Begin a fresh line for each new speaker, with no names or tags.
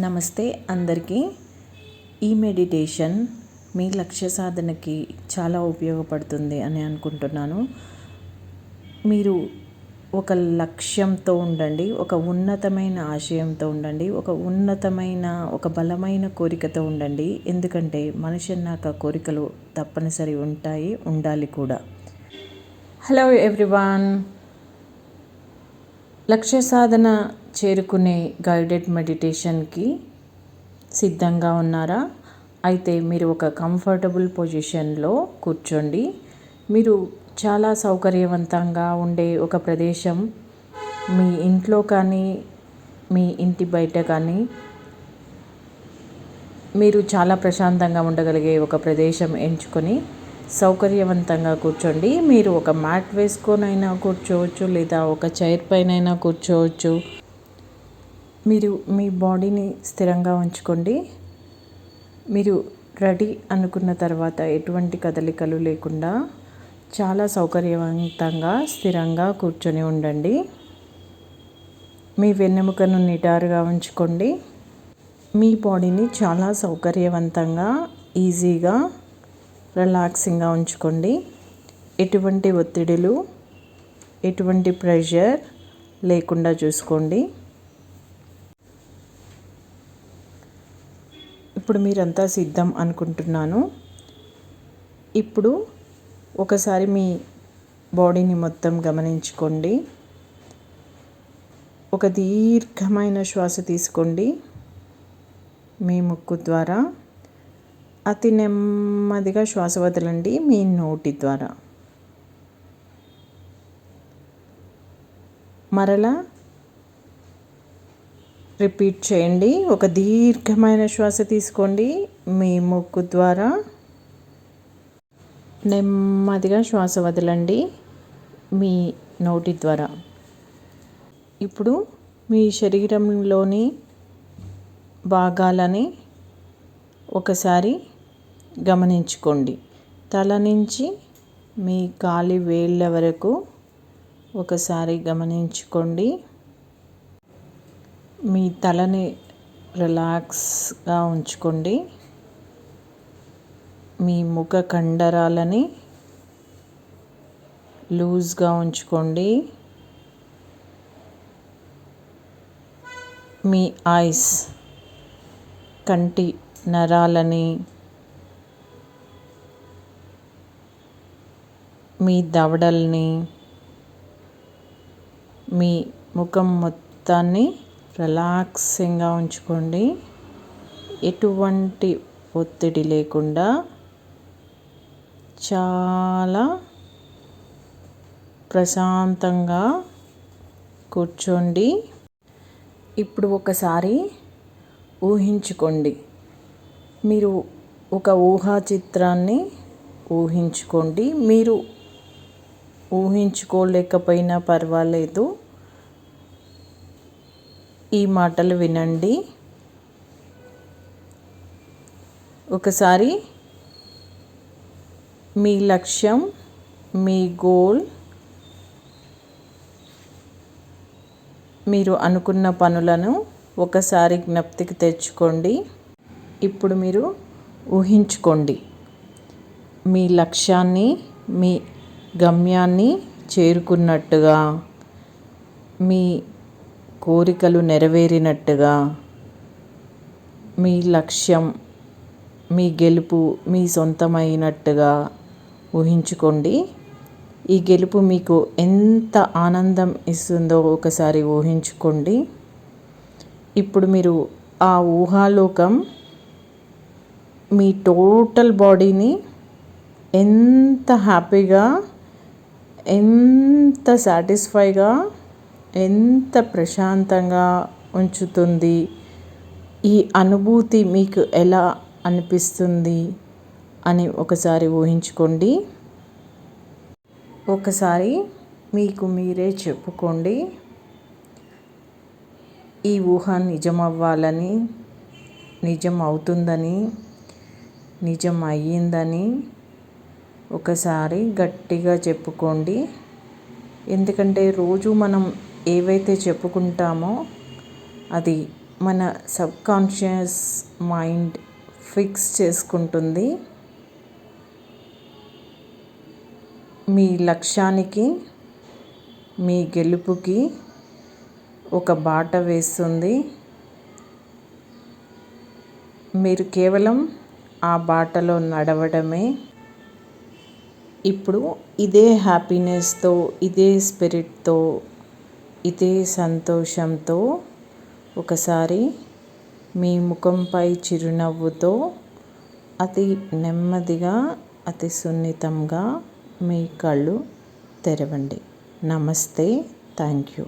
నమస్తే అందరికీ. ఈ మెడిటేషన్ మీ లక్ష్య సాధనకి చాలా ఉపయోగపడుతుంది అని అనుకుంటున్నాను. మీరు ఒక లక్ష్యంతో ఉండండి ఒక ఉన్నతమైన ఆశయంతో ఉండండి ఒక ఉన్నతమైన ఒక బలమైన కోరికతో ఉండండి. ఎందుకంటే మనిషి అన్నాక కోరికలు తప్పనిసరి ఉంటాయి ఉండాలి కూడా. Hello everyone. లక్ష్య సాధన చేరుకునే గైడెడ్ మెడిటేషన్కి సిద్ధంగా ఉన్నారా? అయితే మీరు ఒక కంఫర్టబుల్ పొజిషన్లో కూర్చోండి. మీరు చాలా సౌకర్యవంతంగా ఉండే ఒక ప్రదేశం మీ ఇంట్లో కానీ మీ ఇంటి బయట కానీ మీరు చాలా ప్రశాంతంగా ఉండగలిగే ఒక ప్రదేశం ఎంచుకొని సౌకర్యవంతంగా కూర్చోండి. మీరు ఒక మ్యాట్ వేసుకొనైనా కూర్చోవచ్చు లేదా ఒక చైర్ పైన కూర్చోవచ్చు. మీరు మీ బాడీని స్థిరంగా ఉంచుకోండి. మీరు రెడీ అనుకున్న తర్వాత ఎటువంటి కదలికలు లేకుండా చాలా సౌకర్యవంతంగా స్థిరంగా కూర్చొని ఉండండి. మీ వెన్నెముకను నిటారుగా ఉంచుకోండి. మీ బాడీని చాలా సౌకర్యవంతంగా ఈజీగా రిలాక్సింగ్గా ఉంచుకోండి. ఎటువంటి ఒత్తిడులు ఎటువంటి ప్రెషర్ లేకుండా చూసుకోండి. ఇప్పుడు మీరంతా సిద్ధం అనుకుంటున్నాను. ఇప్పుడు ఒకసారి మీ బాడీని మొత్తం గమనించుకోండి. ఒక దీర్ఘమైన శ్వాస తీసుకోండి. మీ ముక్కు ద్వారా. అతి నెమ్మదిగా శ్వాస వదలండి మీ నోటి ద్వారా. మరలా రిపీట్ చేయండి. ఒక దీర్ఘమైన శ్వాస తీసుకోండి. మీ ముక్కు ద్వారా నెమ్మదిగా శ్వాస వదలండి. మీ నోటి ద్వారా. ఇప్పుడు మీ శరీరంలోని భాగాలని ఒకసారి గమనించుకోండి. తల నుంచి మీ కాలి వేళ్ళ వరకు ఒకసారి గమనించుకోండి. మీ తలని రిలాక్స్గా ఉంచుకోండి. మీ ముఖ కండరాలని లూజ్గా ఉంచుకోండి. మీ ఐస్ కంటి నరాలని మీ దవడల్ని మీ ముఖం మొత్తాన్ని రిలాక్సింగ్గా ఉంచుకోండి. ఎటువంటి ఒత్తిడి లేకుండా చాలా ప్రశాంతంగా కూర్చోండి. ఇప్పుడు ఒకసారి ఊహించుకోండి. మీరు ఒక ఊహా చిత్రాన్ని ఊహించుకోండి. మీరు ఊహించుకోలేకపోయినా పర్వాలేదు. ఈ మాటలు వినండి. ఒకసారి మీ లక్ష్యం మీ గోల్ మీరు అనుకున్న పనులను ఒకసారి జ్ఞప్తికి తెచ్చుకోండి. ఇప్పుడు మీరు ఊహించుకోండి. మీ లక్ష్యాన్ని మీ గమ్యాన్ని చేరుకున్నట్టుగా మీ కోరికలు నెరవేరినట్టుగా మీ లక్ష్యం మీ గెలుపు మీ సొంతమైనట్టుగా ఊహించుకోండి. ఈ గెలుపు మీకు ఎంత ఆనందం ఇస్తుందో ఒకసారి ఊహించుకోండి. ఇప్పుడు మీరు ఆ ఊహాలోకం మీ టోటల్ బాడీని ఎంత హ్యాపీగా ఎంత సాటిస్ఫైగా ఎంత ప్రశాంతంగా ఉంచుతుంది? ఈ అనుభూతి మీకు ఎలా అనిపిస్తుంది? అని ఒకసారి ఊహించుకోండి. ఒకసారి మీకు మీరే చెప్పుకోండి. ఈ ఊహ నిజమవ్వాలని నిజం అవుతుందని నిజం అయ్యిందని ఒకసారి గట్టిగా చెప్పుకోండి. ఎందుకంటే రోజు మనం ఏవైతే చెప్పుకుంటామో అది మన సబ్కాన్షియస్ మైండ్ ఫిక్స్ చేసుకుంటుంది. మీ లక్ష్యానికి మీ గెలుపుకి ఒక బాట వేస్తుంది. మీరు కేవలం ఆ బాటలో నడవడమే. ఇప్పుడు ఇదే హ్యాపీనెస్తో ఇదే స్పిరిట్తో ఇదే సంతోషంతో ఒకసారి మీ ముఖంపై చిరునవ్వుతో అతి నెమ్మదిగా అతి సున్నితంగా మీ కళ్ళు తెరవండి. నమస్తే. Thank you.